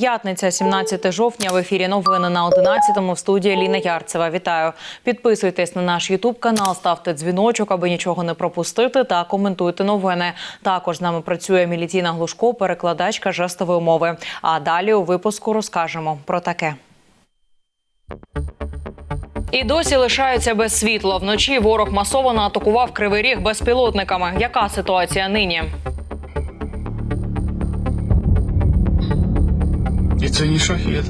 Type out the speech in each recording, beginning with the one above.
П'ятниця, 17 жовтня. В ефірі новини на 11-му в студії Ліна Ярцева. Вітаю. Підписуйтесь на наш Ютуб канал, ставте дзвіночок, аби нічого не пропустити, та коментуйте новини. Також з нами працює Мілітіна Глушко, перекладачка жестової мови. А далі у випуску розкажемо про таке. І досі лишаються без світла. Вночі ворог масово атакував кривий ріг безпілотниками. Яка ситуація нині? І це не шахет.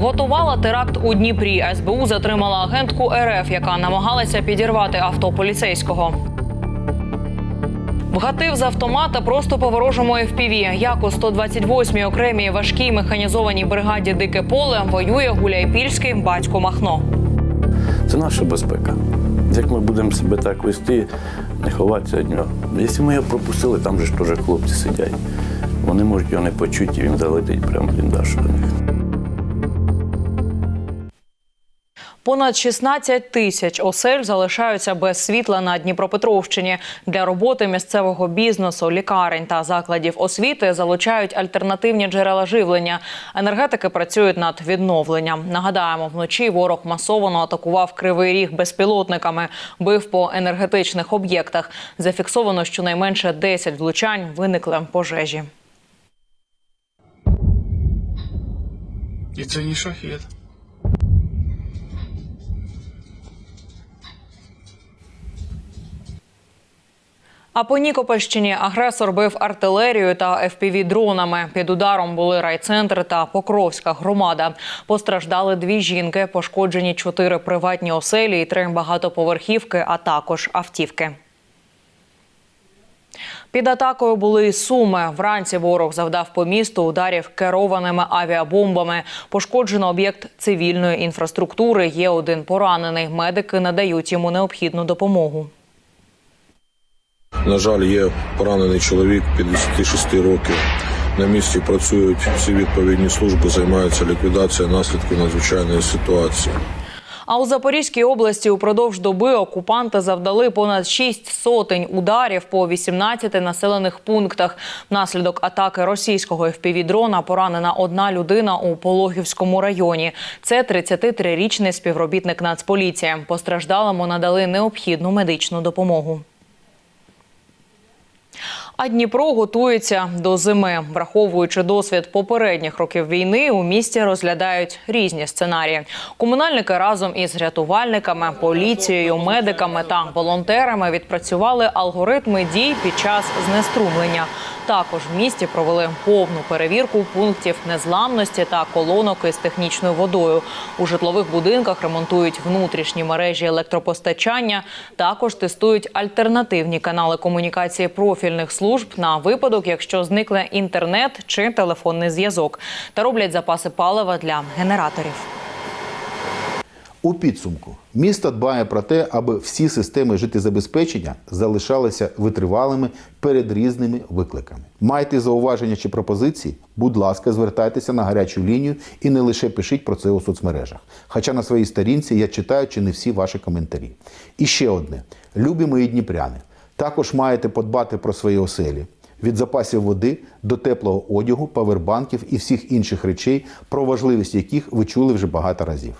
Готувала теракт у Дніпрі. СБУ затримала агентку РФ, яка намагалася підірвати авто поліцейського. Вгатив з автомата просто по ворожому FPV. Як у 128-й окремій важкій механізованій бригаді Дике поле воює Гуляйпільський батько Махно. Це наша безпека. Як ми будемо себе так вести, не ховатися від нього. Якщо ми його пропустили, там же ж теж хлопці сидять. Вони можуть його не почути, і він залетить прямо в бліндаж до них. Понад 16 тисяч осель залишаються без світла на Дніпропетровщині. Для роботи місцевого бізнесу, лікарень та закладів освіти залучають альтернативні джерела живлення. Енергетики працюють над відновленням. Нагадаємо, вночі ворог масово атакував кривий ріг безпілотниками, бив по енергетичних об'єктах. Зафіксовано щонайменше 10 влучань. Виникли пожежі. І це не шахет. А по Нікопольщині агресор бив артилерію та fpv дронами. Під ударом були райцентр та Покровська громада. Постраждали дві жінки, пошкоджені чотири приватні оселі і три багатоповерхівки, а також автівки. Під атакою були і суми. Вранці ворог завдав по місту ударів керованими авіабомбами. Пошкоджено об'єкт цивільної інфраструктури. Є один поранений. Медики надають йому необхідну допомогу. На жаль, є поранений чоловік 56 років. На місці працюють всі відповідні служби, займаються ліквідацією наслідків надзвичайної ситуації. А у Запорізькій області упродовж доби окупанти завдали понад 6 сотень ударів по 18 населених пунктах. Внаслідок атаки російського FPV-дрона поранена одна людина у Пологівському районі. Це 33-річний співробітник Нацполіції. Постраждалому надали необхідну медичну допомогу. А Дніпро готується до зими. Враховуючи досвід попередніх років війни, у місті розглядають різні сценарії. Комунальники разом із рятувальниками, поліцією, медиками та волонтерами відпрацювали алгоритми дій під час знеструмлення. Також в місті провели повну перевірку пунктів незламності та колонок із технічною водою. У житлових будинках ремонтують внутрішні мережі електропостачання. Також тестують альтернативні канали комунікації профільних служб на випадок, якщо зникне інтернет чи телефонний зв'язок, та роблять запаси палива для генераторів. У підсумку місто дбає про те, аби всі системи життєзабезпечення залишалися витривалими перед різними викликами. Майте зауваження чи пропозиції, будь ласка, звертайтеся на гарячу лінію і не лише пишіть про це у соцмережах. Хоча на своїй сторінці я читаю чи не всі ваші коментарі. І ще одне: любі мої дніпряни, також маєте подбати про свої оселі. Від запасів води до теплого одягу, павербанків і всіх інших речей, про важливість яких ви чули вже багато разів.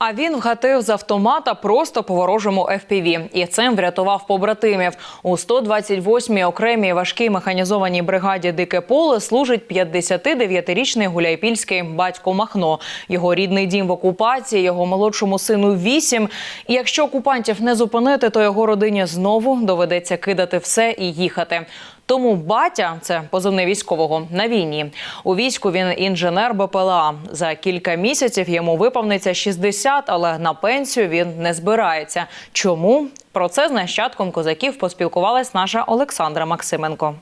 А він вгатив з автомата просто по ворожому FPV. і цим врятував побратимів. У 128-й окремій важкій механізованій бригаді Дике поле служить 59-річний гуляйпільський батько Махно. Його рідний дім в окупації, його молодшому сину 8. І якщо окупантів не зупинити, то його родині знову доведеться кидати все і їхати. Тому батя це позивний військового на війні. У війську він інженер БПЛА. За кілька місяців йому виповниться 60, але на пенсію він не збирається. Чому про це з нащадком козаків поспілкувалась наша Олександра Максименко.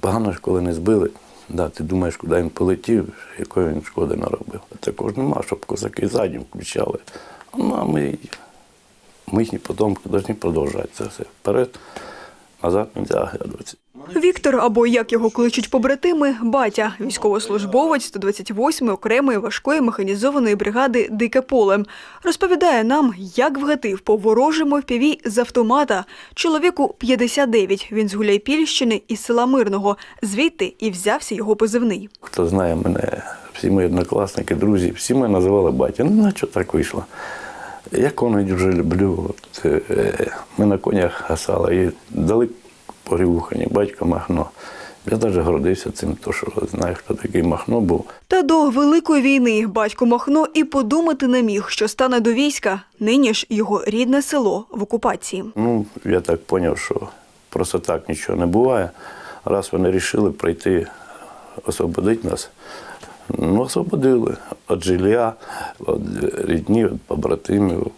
Погано ж, коли не збили. Да, ти думаєш, куди він полетів, якої він шкоди наробив. Також нема, щоб козаки ззаді включали. Ну, а ми, ми їхні потомки повинні продовжувати це все. Вперед, назад не оглядуватися. Віктор, або як його кличуть побратими, батя, військовослужбовець 128-ї окремої важкої механізованої бригади Дике поле, розповідає нам, як вгатив по ворожому впіві з автомата. Чоловіку 59, він з Гуляйпільщини із села Мирного. Звідти і взявся його позивний. Хто знає мене, всі мої однокласники, друзі, всі мене називали батя. Ну, на що так вийшло? Я коней дуже люблю. От, е, ми на конях гасали і дали порівухані, батько Махно. Я навіть гордився цим, то що знаю, хто такий Махно був. Та до Великої війни батько Махно і подумати не міг, що стане до війська. Нині ж його рідне село в окупації. Ну, я так зрозумів, що просто так нічого не буває. Раз вони вирішили прийти освободити нас, ну, освободили від жилья, від рідні, від побратимів.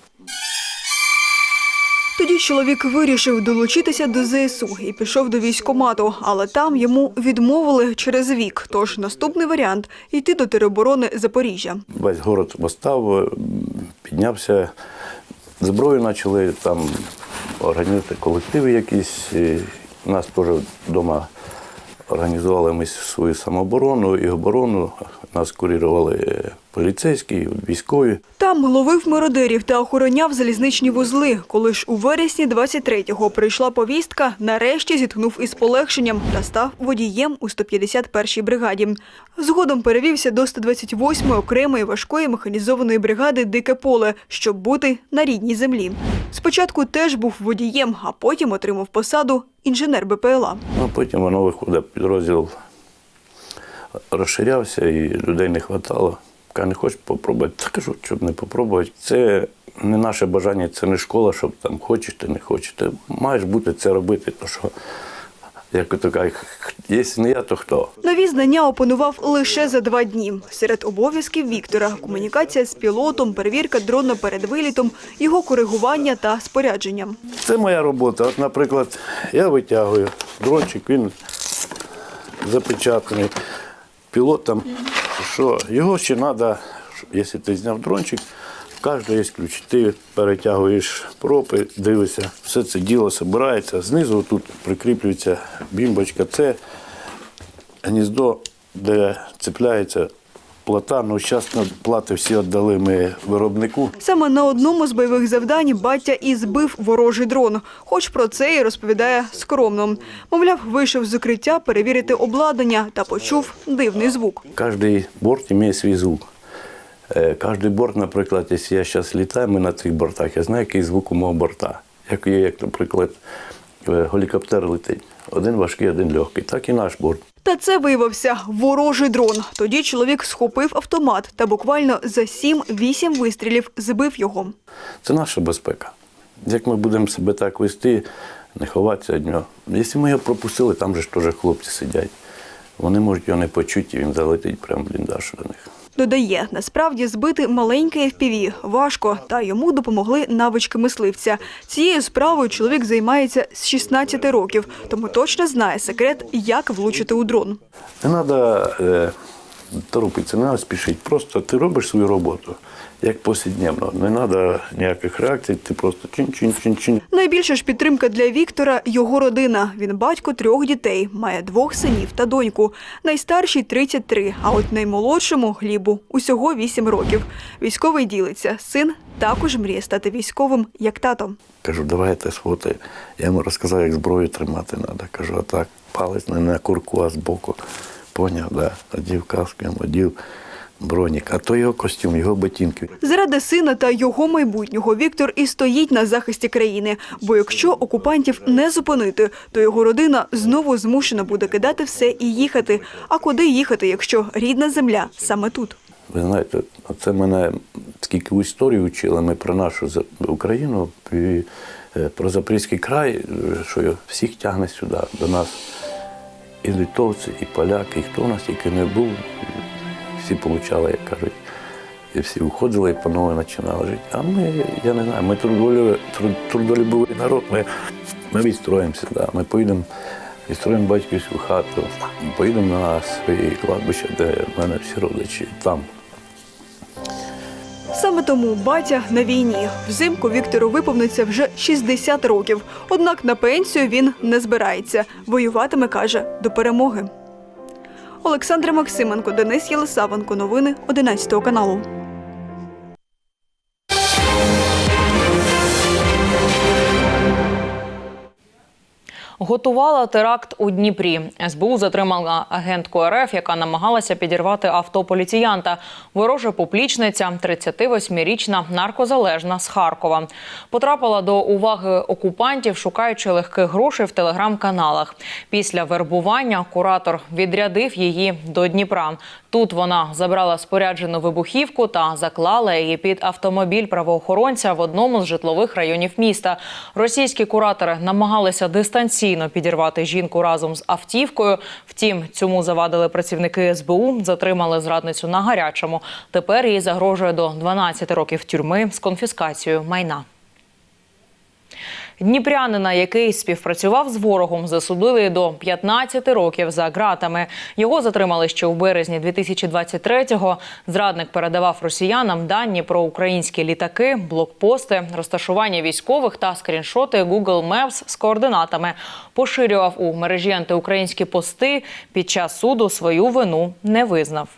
Тоді чоловік вирішив долучитися до ЗСУ і пішов до військкомату, але там йому відмовили через вік. Тож наступний варіант йти до тероборони Запоріжжя. Весь город восстав, піднявся, зброю почали там організувати колективи якісь. І нас теж вдома організували ми свою самооборону і оборону. Нас курірували поліцейські, військові. Там ловив мародерів та охороняв залізничні вузли. Коли ж у вересні 23-го прийшла повістка, нарешті зіткнув із полегшенням та став водієм у 151-й бригаді. Згодом перевівся до 128-ї окремої важкої механізованої бригади Дике поле, щоб бути на рідній землі. Спочатку теж був водієм, а потім отримав посаду інженер БПЛА. Ну, а потім воно виходить, підрозділ розширявся і людей не вистачало. Каже, не хочеш попробувати? Та кажу, щоб не попробувати. Це не наше бажання, це не школа, щоб там хочеш, ти не хочеш. Ти маєш бути це робити, то що, як то кажуть, якщо не я, то хто? Нові знання опанував лише за два дні. Серед обов'язків Віктора комунікація з пілотом, перевірка дрона перед вилітом, його коригування та спорядженням. Це моя робота. От, наприклад, я витягую дрончик, він запечатаний. Пілот там, що його ще треба, якщо ти зняв дрончик, в кожного є ключ. Ти перетягуєш пропи, дивишся, все це діло збирається. Знизу тут прикріплюється бімбочка. Це гніздо, де цепляється плата. Ну, зараз плати всі віддали ми виробнику. Саме на одному з бойових завдань батя і збив ворожий дрон. Хоч про це і розповідає скромно. Мовляв, вийшов з укриття перевірити обладнання та почув дивний звук. Каждый борт имеет свій звук. Е, Кожний борт, наприклад, якщо я зараз літаю, ми на цих бортах, я знаю, який звук у мого борта. Як як, наприклад, е, гелікоптер летить. Один важкий, один легкий. Так і наш борт. Та це виявився ворожий дрон. Тоді чоловік схопив автомат та буквально за 7-8 вистрілів збив його. Це наша безпека. Як ми будемо себе так вести, не ховатися від нього. Якщо ми його пропустили, там же ж теж хлопці сидять. Вони можуть його не почути, і він залетить прямо в бліндаж до них. Додає, насправді збити маленьке FPV важко, та йому допомогли навички мисливця. Цією справою чоловік займається з 16 років, тому точно знає секрет, як влучити у дрон. Не треба торопитися, не треба спішити. Просто ти робиш свою роботу, як повсякденно. Не треба ніяких реакцій, ти просто чин-чин-чин-чин. Найбільша ж підтримка для Віктора його родина. Він батько трьох дітей, має двох синів та доньку. Найстаршій 33, а от наймолодшому Глібу усього 8 років. Військовий ділиться. Син також мріє стати військовим, як тато. Кажу, давайте сфотай. Я йому розказав, як зброю тримати треба. Кажу, а так, палець не на курку, а збоку. Поняв, да. Одів каску, одів бронік, а то його костюм, його ботинки. Заради сина та його майбутнього Віктор і стоїть на захисті країни. Бо якщо окупантів не зупинити, то його родина знову змушена буде кидати все і їхати. А куди їхати, якщо рідна земля саме тут? Ви знаєте, це мене скільки в історії вчили ми про нашу Україну, і, е, про Запорізький край, що всіх тягне сюди, до нас. І литовці, і поляки, і хто у нас тільки не був, всі получали, як кажуть. І всі уходили і по-новому починали жити. А ми, я не знаю, ми трудолюбивий народ, ми, ми відстроїмося, да. ми поїдемо, відстроїмо батьківську хату, поїдемо на свої кладбища, де в мене всі родичі, там Саме тому батя на війні. Взимку Віктору виповниться вже 60 років. Однак на пенсію він не збирається. Воюватиме, каже, до перемоги. Олександра Максименко, Денис Єлисавенко. Новини 11 каналу. Готувала теракт у Дніпрі. СБУ затримала агентку РФ, яка намагалася підірвати авто поліціянта. Ворожа поплічниця, 38-річна наркозалежна з Харкова. Потрапила до уваги окупантів, шукаючи легких грошей в телеграм-каналах. Після вербування куратор відрядив її до Дніпра. Тут вона забрала споряджену вибухівку та заклала її під автомобіль правоохоронця в одному з житлових районів міста. Російські куратори намагалися дистанційно підірвати жінку разом з автівкою. Втім, цьому завадили працівники СБУ, затримали зрадницю на гарячому. Тепер їй загрожує до 12 років тюрми з конфіскацією майна. Дніпрянина, який співпрацював з ворогом, засудили до 15 років за ґратами. Його затримали ще у березні 2023-го. Зрадник передавав росіянам дані про українські літаки, блокпости, розташування військових та скріншоти Google Maps з координатами. Поширював у мережі антиукраїнські пости. Під час суду свою вину не визнав.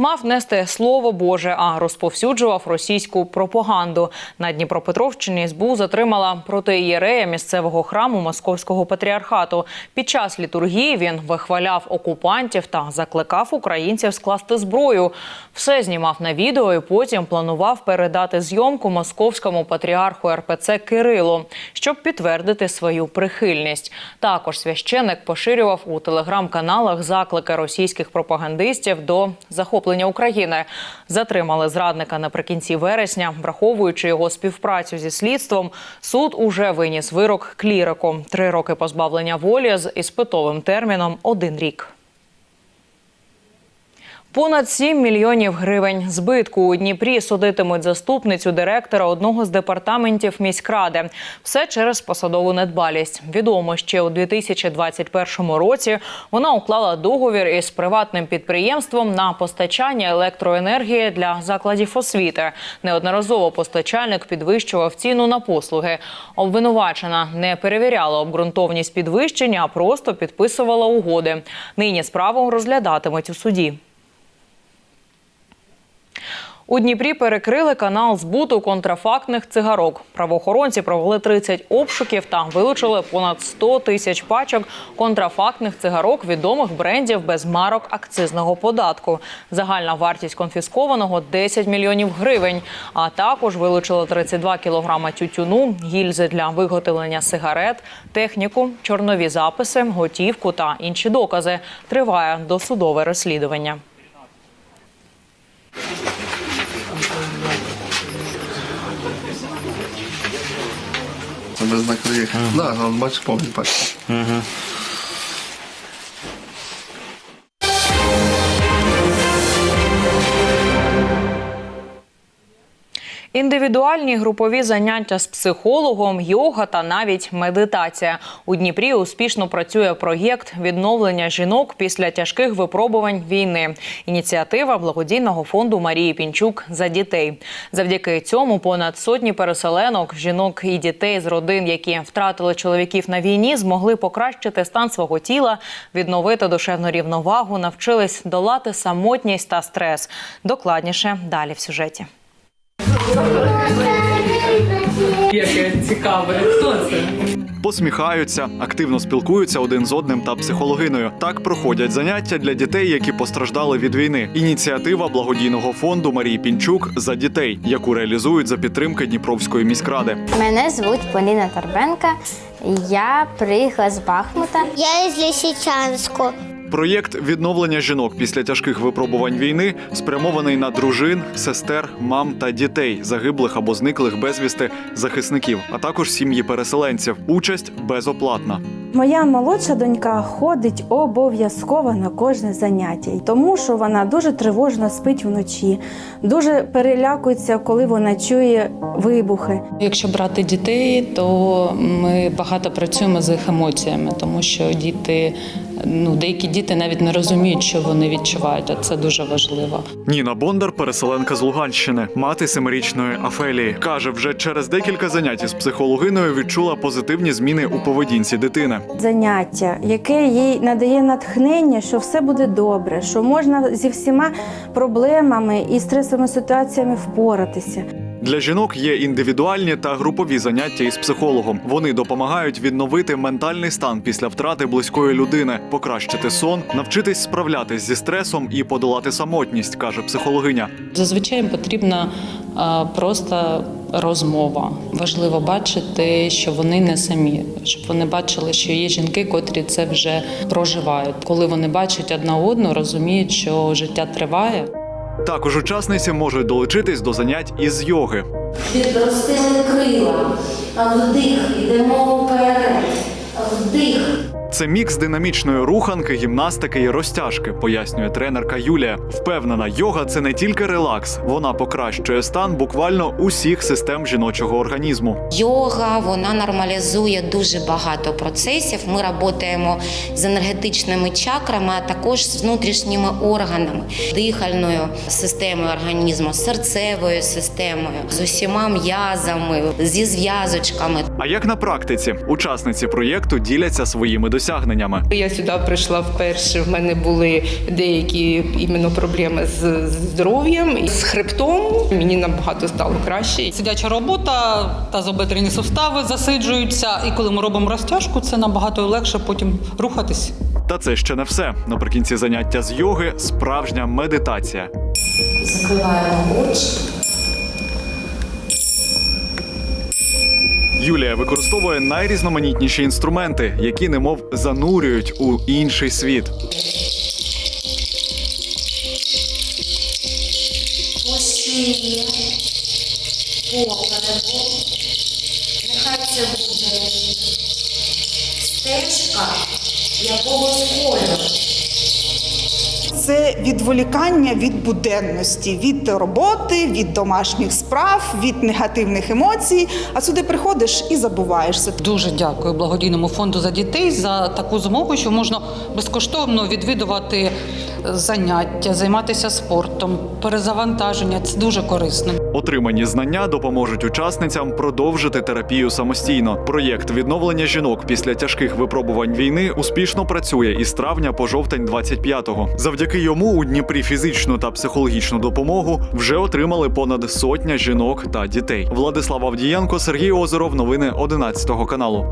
Мав нести слово Боже, а розповсюджував російську пропаганду. На Дніпропетровщині СБУ затримала протиєрея місцевого храму Московського патріархату. Під час літургії він вихваляв окупантів та закликав українців скласти зброю. Все знімав на відео і потім планував передати зйомку московському патріарху РПЦ Кирилу, щоб підтвердити свою прихильність. Також священик поширював у телеграм-каналах заклики російських пропагандистів до захоплення України. Затримали зрадника наприкінці вересня, враховуючи його співпрацю зі слідством. Суд уже виніс вирок клірику – три роки позбавлення волі з іспитовим терміном один рік. Понад 7 мільйонів гривень збитку у Дніпрі судитимуть заступницю директора одного з департаментів міськради. Все через посадову недбалість. Відомо, ще у 2021 році вона уклала договір із приватним підприємством на постачання електроенергії для закладів освіти. Неодноразово постачальник підвищував ціну на послуги. Обвинувачена не перевіряла обґрунтовність підвищення, а просто підписувала угоди. Нині справу розглядатимуть у суді. У Дніпрі перекрили канал збуту контрафактних цигарок. Правоохоронці провели 30 обшуків та вилучили понад 100 тисяч пачок контрафактних цигарок відомих брендів без марок акцизного податку. Загальна вартість конфіскованого 10 мільйонів гривень. А також вилучили 32 кілограма тютюну, гільзи для виготовлення сигарет, техніку, чорнові записи, готівку та інші докази. Триває досудове розслідування. Без наклеїк. Да, он бачиш, повні пачки. Індивідуальні групові заняття з психологом, йога та навіть медитація. У Дніпрі успішно працює проєкт відновлення жінок після тяжких випробувань війни. Ініціатива благодійного фонду Марії Пінчук за дітей. Завдяки цьому понад сотні переселенок, жінок і дітей з родин, які втратили чоловіків на війні, змогли покращити стан свого тіла, відновити душевну рівновагу, навчились долати самотність та стрес. Докладніше далі в сюжеті. Яке цікаве, хто це? Посміхаються, активно спілкуються один з одним та психологиною. Так проходять заняття для дітей, які постраждали від війни. Ініціатива благодійного фонду Марії Пінчук за дітей, яку реалізують за підтримки Дніпровської міськради. Мене звуть Поліна Торбенка. Я приїхала з Бахмута. Я із Лисичанську. Проєкт відновлення жінок після тяжких випробувань війни спрямований на дружин, сестер, мам та дітей, загиблих або зниклих безвісти захисників, а також сім'ї переселенців. Участь безоплатна. Моя молодша донька ходить обов'язково на кожне заняття, тому що вона дуже тривожно спить вночі, дуже перелякується, коли вона чує вибухи. Якщо брати дітей, то ми багато працюємо з їх емоціями, тому що діти Ну, деякі діти навіть не розуміють, що вони відчувають, а це дуже важливо. Ніна Бондар, переселенка з Луганщини, мати семирічної Афелії, каже, вже через декілька занять із психологиною відчула позитивні зміни у поведінці дитини. Заняття, яке їй надає натхнення, що все буде добре, що можна зі всіма проблемами і стресовими ситуаціями впоратися. Для жінок є індивідуальні та групові заняття із психологом. Вони допомагають відновити ментальний стан після втрати близької людини, покращити сон, навчитись справлятись зі стресом і подолати самотність, каже психологиня. Зазвичай потрібна просто розмова. Важливо бачити, що вони не самі, щоб вони бачили, що є жінки, котрі це вже проживають. Коли вони бачать одна одну, розуміють, що життя триває. Також учасниці можуть долучитись до занять із йоги. Підростили крила, вдих, йдемо вперед, вдих. Це мікс динамічної руханки, гімнастики і розтяжки, пояснює тренерка Юлія. Впевнена, йога це не тільки релакс, вона покращує стан буквально усіх систем жіночого організму. Йога вона нормалізує дуже багато процесів. Ми працюємо з енергетичними чакрами, а також з внутрішніми органами, дихальною системою організму, серцевою системою, з усіма м'язами, зі зв'язочками. А як на практиці учасниці проєкту діляться своїми досягненнями? Я сюди прийшла вперше. В мене були деякі іменно проблеми з здоров'ям і з хребтом. Мені набагато стало краще. Сидяча робота, тазобедрені сустави засиджуються, і коли ми робимо розтяжку, це набагато легше потім рухатись. Та це ще не все. Наприкінці заняття з йоги справжня медитація. Закриваємо очі. Юлія використовує найрізноманітніші інструменти, які немов занурюють у інший світ. шиї. Нехай це буде стежка якогось кольору. Це відволікання від буденності, від роботи, від домашніх справ, від негативних емоцій. А сюди приходиш і забуваєшся. Дуже дякую благодійному фонду за дітей за таку змогу, що можна безкоштовно відвідувати заняття, займатися спортом, перезавантаження. Це дуже корисно. Отримані знання допоможуть учасницям продовжити терапію самостійно. Проєкт відновлення жінок після тяжких випробувань війни успішно працює із травня по жовтень 25-го. Завдяки йому у Дніпрі фізичну та психологічну допомогу вже отримали понад сотня жінок та дітей. Владислав Авдієнко, Сергій Озеров. Новини 11 каналу.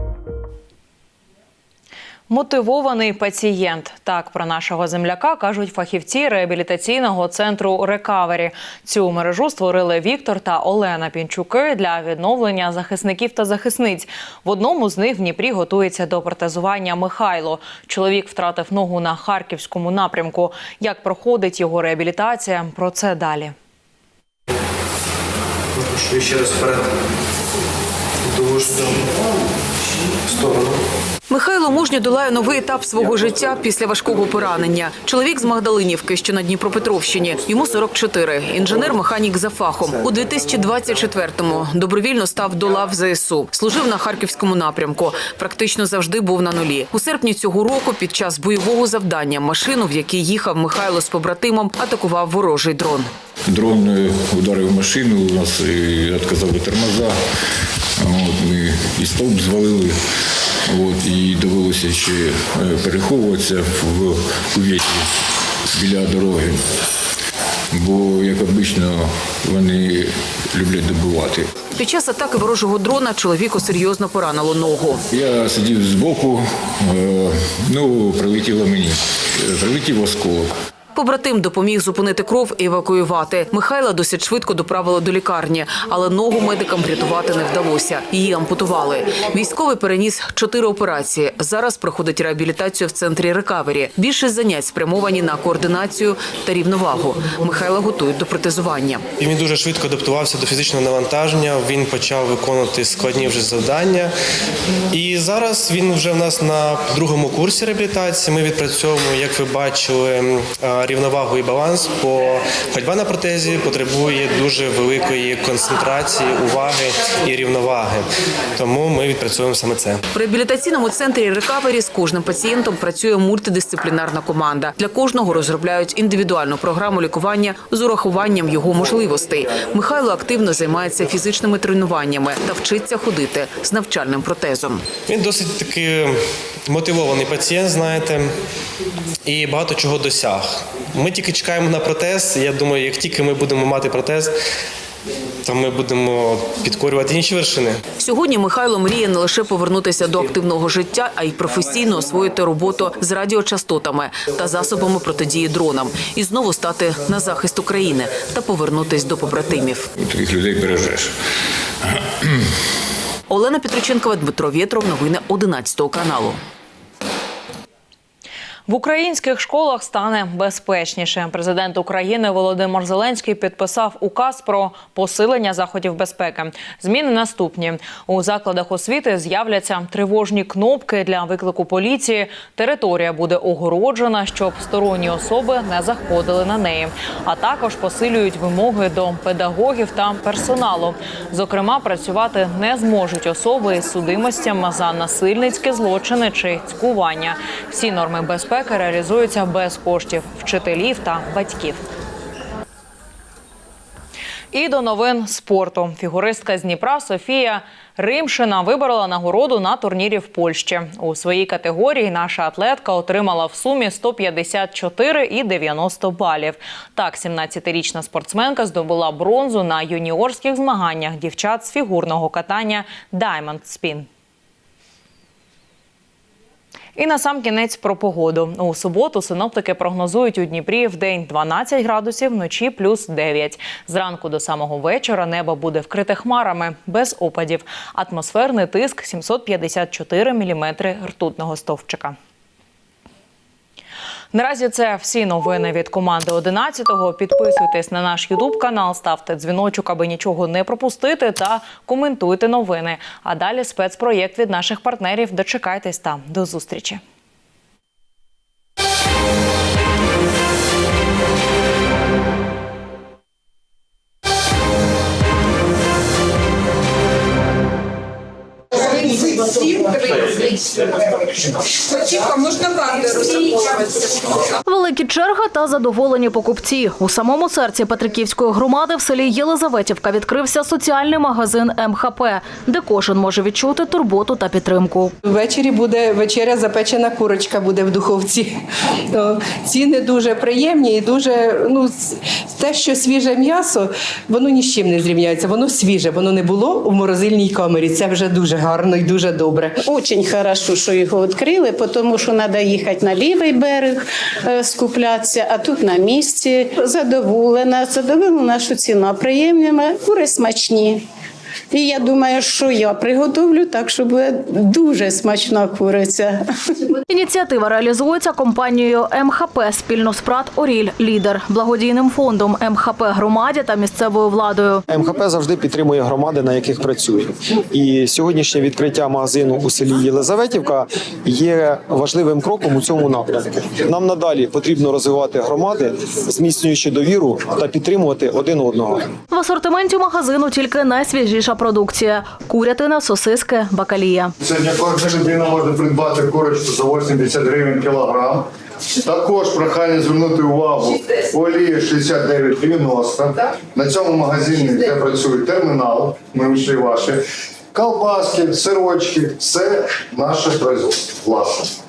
Мотивований пацієнт. Так про нашого земляка кажуть фахівці реабілітаційного центру Рекавері. Цю мережу створили Віктор та Олена Пінчуки для відновлення захисників та захисниць. В одному з них в Дніпрі готується до протезування Михайло. Чоловік втратив ногу на харківському напрямку. Як проходить його реабілітація? Про це далі. Ще раз вперед. Того ж сторону. Михайло мужньо долає новий етап свого життя після важкого поранення. Чоловік з Магдалинівки, що на Дніпропетровщині. Йому 44. Інженер-механік за фахом. У 2024-му добровільно став до лав ЗСУ. Служив на харківському напрямку. Практично завжди був на нулі. У серпні цього року, під час бойового завдання, машину, в якій їхав Михайло з побратимом, атакував ворожий дрон. Дрон е, ударив машину, у нас е, відказали тормоза. От, ми і стовп звалили. От, і довелося ще е, переховуватися в кувєті біля дороги. Бо, як обично, вони люблять добувати. Під час атаки ворожого дрона чоловіку серйозно поранило ногу. Я сидів збоку, е, ну, прилетіло мені. Прилетів осколок. Побратим допоміг зупинити кров і евакуювати. Михайла досить швидко доправили до лікарні, але ногу медикам врятувати не вдалося. Її ампутували. Військовий переніс чотири операції. Зараз проходить реабілітацію в центрі рекавері. Більшість занять спрямовані на координацію та рівновагу. Михайла готують до протезування. Він дуже швидко адаптувався до фізичного навантаження. Він почав виконувати складні вже завдання. І зараз він вже в нас на другому курсі реабілітації. Ми відпрацьовуємо, як ви бачили, рівновагу і баланс, бо ходьба на протезі потребує дуже великої концентрації, уваги і рівноваги. Тому ми відпрацьовуємо саме це. В реабілітаційному центрі рекавері з кожним пацієнтом працює мультидисциплінарна команда. Для кожного розробляють індивідуальну програму лікування з урахуванням його можливостей. Михайло активно займається фізичними тренуваннями та вчиться ходити з навчальним протезом. Він досить таки мотивований пацієнт, знаєте, і багато чого досяг. Ми тільки чекаємо на протез. Я думаю, як тільки ми будемо мати протез, то ми будемо підкорювати інші вершини. Сьогодні Михайло мріє не лише повернутися до активного життя, а й професійно освоїти роботу з радіочастотами та засобами протидії дронам і знову стати на захист України та повернутись до побратимів. Таких людей бережеш. Олена Петриченкова, Дмитро Вєтров. Новини 11 каналу. В українських школах стане безпечніше. Президент України Володимир Зеленський підписав указ про посилення заходів безпеки. Зміни наступні у закладах освіти з'являться тривожні кнопки для виклику поліції. Територія буде огороджена, щоб сторонні особи не заходили на неї. А також посилюють вимоги до педагогів та персоналу. Зокрема, працювати не зможуть особи із судимостями за насильницькі злочини чи цькування. Всі норми безпеки реалізуються без коштів вчителів та батьків. І до новин спорту. Фігуристка з Дніпра Софія Римшина виборола нагороду на турнірі в Польщі. У своїй категорії наша атлетка отримала в сумі 154 і 90 балів. Так, 17-річна спортсменка здобула бронзу на юніорських змаганнях дівчат з фігурного катання Diamond Spin. І на сам кінець про погоду. У суботу синоптики прогнозують у Дніпрі в день 12 градусів, вночі плюс 9. Зранку до самого вечора небо буде вкрите хмарами, без опадів. Атмосферний тиск 754 міліметри ртутного стовпчика. Наразі це всі новини від команди 11-го. Підписуйтесь на наш Ютуб канал, ставте дзвіночок, аби нічого не пропустити, та коментуйте новини. А далі спецпроєкт від наших партнерів. Дочекайтесь там. До зустрічі. Можна карти Великі черги та задоволені покупці. У самому серці Петриківської громади в селі Єлизаветівка відкрився соціальний магазин МХП, де кожен може відчути турботу та підтримку. Ввечері буде вечеря, запечена курочка буде в духовці. Ціни дуже приємні і дуже ну те, що свіже м'ясо, воно ні з чим не зрівняється. Воно свіже, воно не було в морозильній камері. Це вже дуже гарно і дуже добре. Очень хорошо, що його відкрили, тому що треба їхати на лівий берег е, скуплятися, а тут на місці. Задоволена, задоволена, що ціна приємна, кури смачні. І я думаю, що я приготовлю так, щоб буде дуже смачна куриця. Ініціатива реалізується компанією МХП спільно з ПРАТ Оріль Лідер, благодійним фондом МХП громаді та місцевою владою. МХП завжди підтримує громади, на яких працює. І сьогоднішнє відкриття магазину у селі Єлизаветівка є важливим кроком у цьому напрямку. Нам надалі потрібно розвивати громади, зміцнюючи довіру та підтримувати один одного. В асортименті магазину тільки найсвіжіша продукція: курятина, сосиски, бакалія. Сьогодні кожна людина може придбати курочку за 80 гривень кілограм. Також прохання звернути увагу олії 69,90. На цьому магазині, де працює термінал, ми вийшли ваші, колбаски, сирочки, все наше производство власне.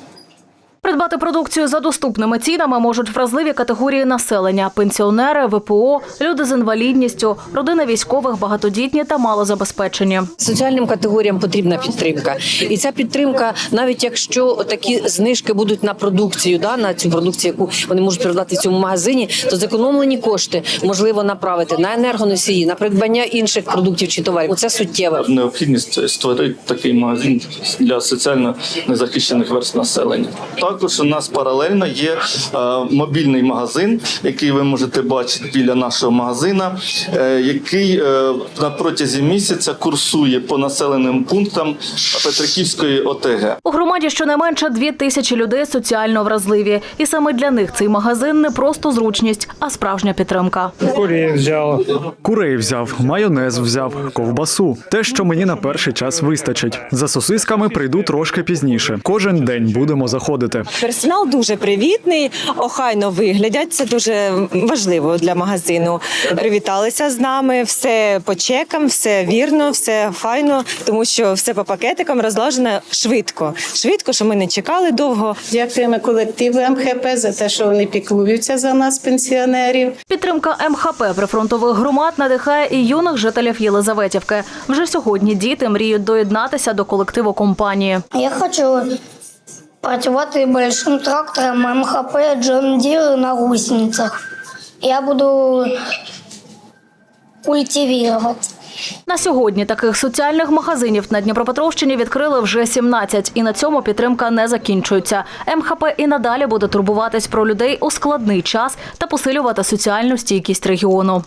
Придбати продукцію за доступними цінами можуть вразливі категорії населення: пенсіонери, ВПО, люди з інвалідністю, родини військових, багатодітні та малозабезпечені. Соціальним категоріям потрібна підтримка, і ця підтримка, навіть якщо такі знижки будуть на продукцію, да на цю продукцію, яку вони можуть продати в цьому магазині, то зекономлені кошти можливо направити на енергоносії, на придбання інших продуктів чи товарів. Це суттєво. Необхідність створити такий магазин для соціально незахищених верст населення. Також у нас паралельно є е, мобільний магазин, який ви можете бачити біля нашого магазина, е, який е, на протязі місяця курсує по населеним пунктам Петриківської ОТГ. У громаді щонайменше дві тисячі людей соціально вразливі, і саме для них цей магазин не просто зручність, а справжня підтримка. Курей взяв. Курей взяв, майонез взяв, ковбасу. Те, що мені на перший час вистачить. За сосисками прийду трошки пізніше. Кожен день будемо заходити. Персонал дуже привітний, охайно виглядять. Це дуже важливо для магазину. Привіталися з нами, все по чекам, все вірно, все файно, тому що все по пакетикам розложено швидко. Швидко, що ми не чекали довго. Дякуємо колективу МХП за те, що вони піклуються за нас, пенсіонерів. Підтримка МХП прифронтових громад надихає і юних жителів Єлизаветівки. Вже сьогодні діти мріють доєднатися до колективу компанії. Я хочу працювати большим трактором МХП Джон Дір на гусеницях. Я буду культивувати. На сьогодні таких соціальних магазинів на Дніпропетровщині відкрили вже 17, і на цьому підтримка не закінчується. МХП і надалі буде турбуватись про людей у складний час та посилювати соціальну стійкість регіону.